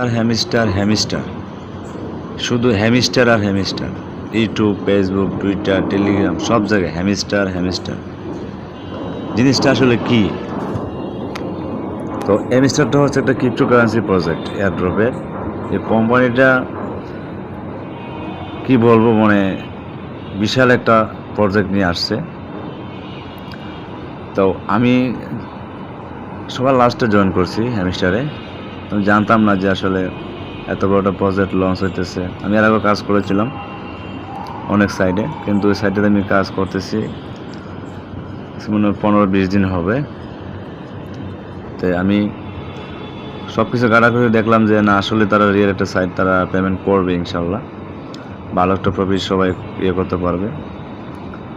আর hamster hamster শুধু hamster আর Hamster YouTube Facebook Twitter Telegram সব জায়গায় হ্যামিস্টার হ্যামিস্টার জিনিসটা আসলে কি? তো হ্যামিস্টারটা হচ্ছে একটা ক্রিপ্টোকারেন্সি প্রজেক্ট এয়ারড্রপের এই কোম্পানিটা কি বলব মানে বিশাল একটা প্রজেক্ট নিয়ে আসছে। তো আমি সবার লাস্টে জয়েন করছি হ্যামিস্টারে আমি জানতাম না যে আসলে এত বড় একটা প্রজেক্ট লঞ্চ হইতেছে। আমি এর আগে কাজ করেছিলাম অনেক সাইডে কিন্তু ওই সাইডে আমি কাজ করতেছি মনে হয় পনেরো বিশ দিন হবে। তো আমি সব কিছু ঘাটাঘুটি দেখলাম যে না, আসলে তারা রিয়েল একটা সাইট তারা পেমেন্ট করবে ইনশাল্লাহ। ভালো একটা প্রফিট সবাই ইয়ে করতে পারবে।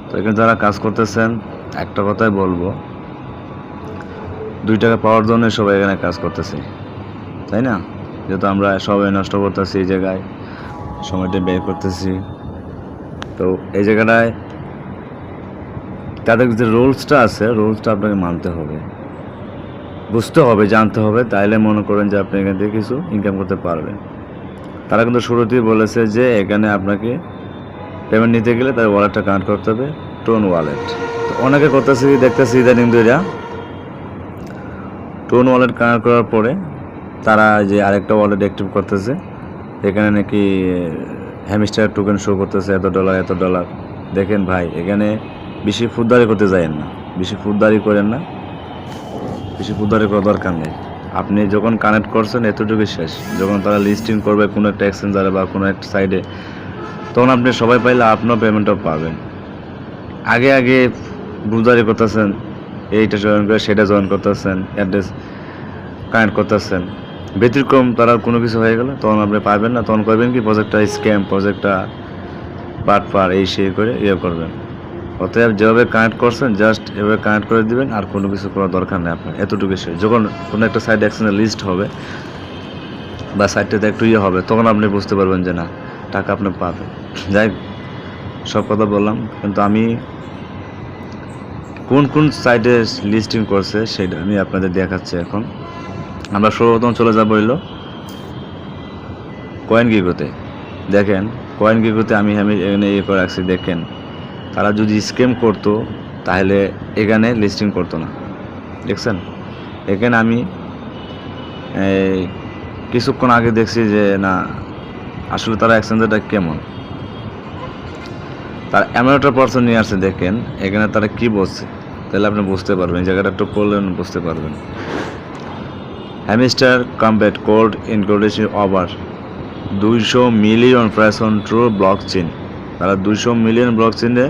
তো এখানে যারা কাজ করতেছেন, একটা কথাই বলব, দুই টাকা পাওয়ার জন্য সবাই এখানে কাজ করতেছে। তাই না? যেহেতু আমরা সবাই নষ্ট করতেছি এই জায়গায়, সময়টা ব্যয় করতেছি। তো এই জায়গাটায় তাদের যে রুলসটা আছে, রুলসটা আপনাকে মানতে হবে। বুঝতে হবে, জানতে হবে, তাইলে মনে করেন যে আপনি এখান থেকে কিছু ইনকাম করতে পারবেন। তারা কিন্তু শুরুতেই বলেছে যে এখানে আপনাকে পেমেন্ট নিতে গেলে তার ওয়ালেটটা কানেক্ট করতে হবে টোন ওয়ালেট তো অনেকে করতেছি, দেখতেছি ইদানিং দুইটা টোন ওয়ালেট কানেক্ট করার পরে তারা যে আরেকটা ওয়ালেট অ্যাক্টিভ করতেছে, এখানে নাকি হ্যামিস্টার টোকেন শো করতেছে, এত ডলার এত ডলার দেখেন ভাই, এখানে বেশি ফুটদারি করতে যায়েন না, বেশি ফুটদারি করেন না। বেশি ফুটদারি করার দরকার নেই। আপনি যখন কানেক্ট করছেন, এতটুকুই শেষ। যখন তারা লিস্টিং করবে কোনো একটা এক্সচেঞ্জারে বা কোনো একটা সাইডে তখন আপনি সবাই পাইলে আপনার পেমেন্টও পাবেন। আগে আগে বুলদারি করতেছেন, এইটা জয়েন করে, সেটা জয়েন করতেছেন অ্যাড্রেস কানেক্ট করতেছেন। ব্যতিক্রম তারা কোনো কিছু হয়ে গেলে? তখন আপনি পাবেন না, তখন করবেন কি? প্রজেক্টটা স্ক্যাম প্রজেক্টটা পাট পার এই সেই করে ইয়ে করবেন। অতএব যেভাবে কানেক্ট করছেন জাস্ট এভাবে কানেক্ট করে দিবেন, আর কোনো কিছু করার দরকার নেই আপনার এতটুকু সে যখন কোনো একটা সাইড অ্যাকশনের লিস্ট হবে, বা সাইডটাতে একটু ইয়ে হবে, তখন আপনি বুঝতে পারবেন যে না, টাকা আপনি পাবেন। যাই সব কথা বললাম, কিন্তু আমি কোন কোন সাইডে লিস্টিং করছে, সেটা আমি আপনাদের দেখাচ্ছি এখন। আমরা সর্বপ্রথম চলে যাব হইল। কয়েন গিগোতে। দেখেন, কয়েন গিগোতে আমি আমি এখানে ইয়ে করে রাখছি, দেখেন। তারা যদি স্ক্যাম করতো, তাহলে এখানে লিস্টিং করতো না। দেখছেন? এখানে আমি কিছুক্ষণ আগে দেখছি যে, না, আসলে তারা এক্সচেঞ্জারটা কেমন? তার এমন একটা পার্সন নিয়ে আসছে, দেখেন। এখানে তারা কি বলছে? তাহলে আপনি বুঝতে পারবেন জায়গাটা একটু করলেন বুঝতে পারবেন। Hamster Kombat cold inclusion over. দুইশো মিলিয়ন প্রেসন ট্রু ব্লক চেন তারা দুইশো মিলিয়ন ব্লক চেনে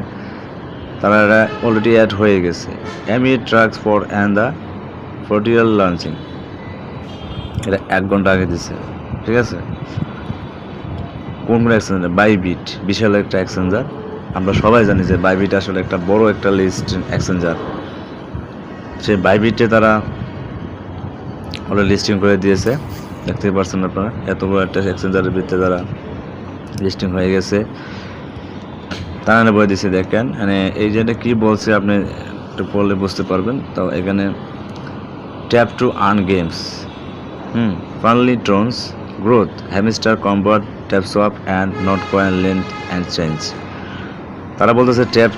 তারা অলরেডি অ্যাড হয়ে গেছে। এমি ট্রাক্স ফর অ্যান্ড দ্য ফোর্টিয়াল লঞ্চিং এটা এক ঘণ্টা আগে দিছে। ঠিক আছে? কোন কোন বাইবিট বিশাল একটা এক্সচেঞ্জার আমরা সবাই জানি যে বাইবিট আসলে একটা বড় একটা লিস্ট এক্সচেঞ্জার সেই বাইবিটে তারা ওরা লিস্টিং করে দিয়েছে। দেখতেই পারছেন আপনারা, এত বড় একটা এক্সচেঞ্জারের ভিতরে তারা লিস্টিং হয়ে গেছে, তারা বলে দিয়েছে, দেখেন মানে এই যেটা কি বলছে আপনি একটু পড়লে বুঝতে পারবেন। তো এখানে tap to earn games hmm ফানলি ট্রোনস growth Hamster কম্পার্ট tap swap and not coin length and change তারা বলতেছে ট্যাপ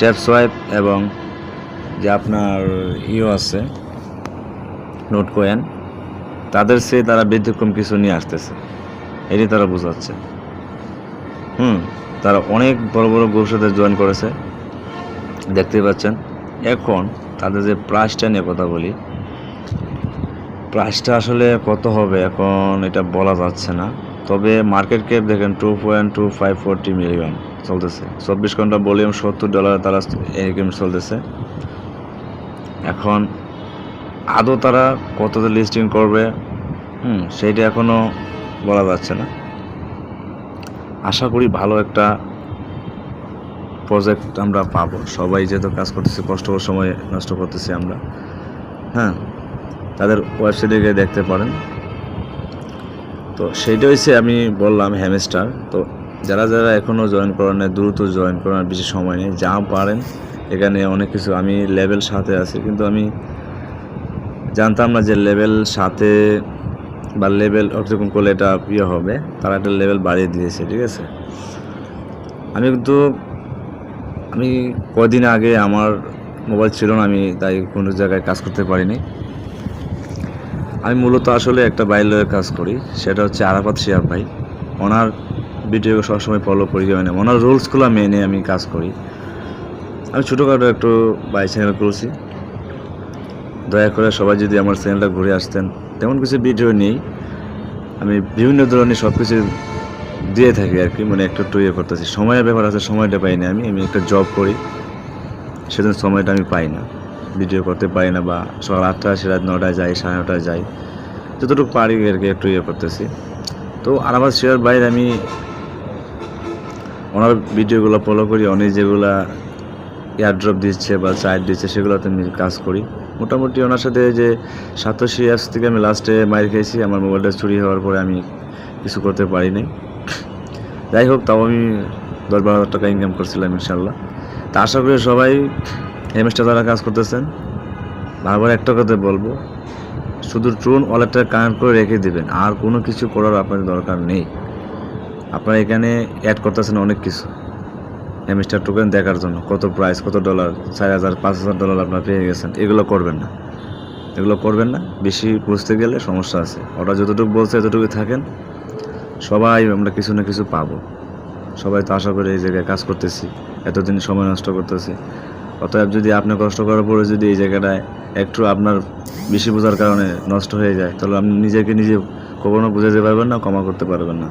ট্যাপ সোয়াইপ এবং যে আপনার ইও আছে নোট কয়েন তাদের সে তারা ব্যতিক্রম কিছু নিয়ে আসতেছে এটি তারা বোঝাচ্ছে হুম তারা অনেক বড় বড় সাথে জয়েন করেছে দেখতেই পাচ্ছেন এখন তাদের যে প্রাইসটা নিয়ে কথা বলি প্রাইসটা আসলে কত হবে এখন এটা বলা যাচ্ছে না তবে মার্কেট ক্যাপ দেখেন two point two five forty million চলতেছে চব্বিশ ঘণ্টা ভলিউম সত্তর ডলার তারা এই গেম চলতেছে এখন আদৌ তারা কততে লিস্টিং করবে? হুম, সেইটা এখনও বলা যাচ্ছে না। আশা করি ভালো একটা প্রজেক্ট আমরা পাবো। সবাই যেহেতু কাজ করতেছি, কষ্ট করে সময় নষ্ট করতেছি আমরা। হ্যাঁ তাদের ওয়েবসাইটে গিয়ে দেখতে পারেন। তো সেইটা হচ্ছে আমি বললাম হ্যামস্টার তো যারা যারা এখনও জয়েন করার নেই, দ্রুত জয়েন করার বেশি সময় নেই, যা পারেন, এখানে অনেক কিছু। আমি লেভেল সাথে আছি, কিন্তু আমি জানতাম না যে লেভেল সাথে বা লেভেল ওরকম করলে এটা ইয়ে হবে। তারা একটা লেভেল বাড়িয়ে দিয়েছে, ঠিক আছে? আমি কিন্তু, আমি কদিন আগে আমার মোবাইল ছিল না, আমি তাই কোনো জায়গায় কাজ করতে পারিনি। আমি মূলত আসলে একটা বাইলের কাজ করি, সেটা হচ্ছে আরাফাত শিয়াব ভাই। ওনার ভিডিও সবসময় ফলো করি মানে ওনার রুলসগুলো মেনে আমি কাজ করি। আমি ছোটোখাটো একটু বাই চ্যানেল করেছি দয়া করে সবাই যদি আমার চ্যানেলটা ঘুরে আসতেন। তেমন কিছু ভিডিও নেই। আমি বিভিন্ন ধরনের সব কিছু দিয়ে থাকি আর কি মানে একটু ইয়ে করতেছি। সময়ের ব্যাপার আছে, সময়টা পাই না আমি। আমি একটা জব করি। সেজন্য সময়টা আমি পাই না। ভিডিও করতে পারি না বা সকাল আটটা আসে, রাত নটায় যাই, সাড়ে নটায় যাই। যতটুকু পারি আর কি, একটু ইয়ে করতেছি। তো আর আমার শেয়ার বাইরে আমি ওনার ভিডিওগুলো ফলো করি। উনি যেগুলা এয়ারড্রপ দিচ্ছে বা চাইড দিচ্ছে, সেগুলোতে আমি কাজ করি। মোটামুটি ওনার সাথে যে সাতাশি অ্যাপস থেকে আমি লাস্টে মাইর খেয়েছি আমার মোবাইলটা চুরি হওয়ার পরে আমি কিছু করতে পারিনি। যাই হোক, তাও আমি দশ বারো হাজার টাকা ইনকাম করছিলাম ইনশাল্লাহ তা আশা করি সবাই হেমেস্টার দ্বারা কাজ করতেছেন। বারবার একটা কথা বলব, শুধু ট্রোন ওয়ালেটটা কানেক্ট করে রেখে দিবেন, আর কোনো কিছু করার আপনার দরকার নেই। আপনারা এখানে অ্যাড করতেছেন অনেক কিছু। হেমিস্টার টোকেন দেখার জন্য কত প্রাইস কত ডলার চার হাজার, পাঁচ হাজার ডলার আপনার পেয়ে গেছেন। এগুলো করবেন না। এগুলো করবেন না। বেশি বুঝতে গেলে সমস্যা আছে। ওরা যতটুকু বলছে এতটুকু থাকেন। সবাই আমরা কিছু না কিছু পাবো। সবাই তো আশা করে এই জায়গায় কাজ করতেছি। এতদিন সময় নষ্ট করতেছি। অতএব যদি আপনি কষ্ট করার পরে যদি এই জায়গাটায় একটু আপনার বেশি বোঝার কারণে নষ্ট হয়ে যায়, তাহলে আপনি নিজেকে নিজে কখনো বুঝাতে পারবেন না, ক্ষমা করতে পারবেন না।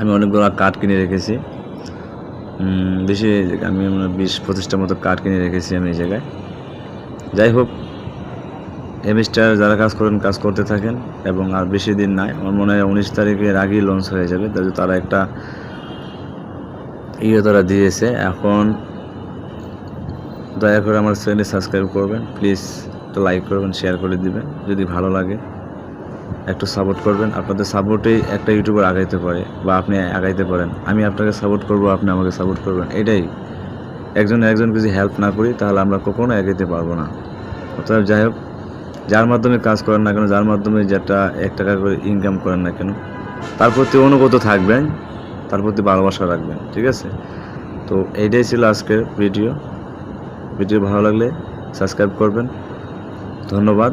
আমি অনেকগুলো কাঠ কিনে রেখেছি। বেশি আমি হয় বিশ পঁচিশটা মতো কাঠ কিনে রেখেছি আমি এই জায়গায়। যাই হোক এমিস্টার যারা কাজ করেন, কাজ করতে থাকেন এবং আর বেশি দিন নাই, আমার মনে হয় উনিশ তারিখের আগেই লঞ্চ হয়ে যাবে। তাদের তারা একটা ইয়ে তারা দিয়েছে। এখন দয়া করে আমার চ্যানেলে সাবস্ক্রাইব করবেন। প্লিজ একটু লাইক করবেন শেয়ার করে দিবেন। যদি ভালো লাগে। একটু সাপোর্ট করবেন। আপনাদের সাপোর্টেই একটা ইউটিউবার আগাইতে পারে বা আপনি আগাইতে পারেন। আমি আপনাকে সাপোর্ট করব, আপনি আমাকে সাপোর্ট করবেন। এটাই। একজন একজন যদি হেল্প না করি, তাহলে আমরা কখনো এগাইতে পারব না। অর্থাৎ যাই হোক, যার মাধ্যমে কাজ করেন না কেন, যার মাধ্যমে যেটা এক টাকা করে ইনকাম করেন না কেন, তার প্রতি অনুগত থাকবেন, তার প্রতি ভালোবাসা রাখবেন, ঠিক আছে? তো এইটাই ছিল আজকের ভিডিও ভিডিও ভালো লাগলে সাবস্ক্রাইব করবেন। ধন্যবাদ।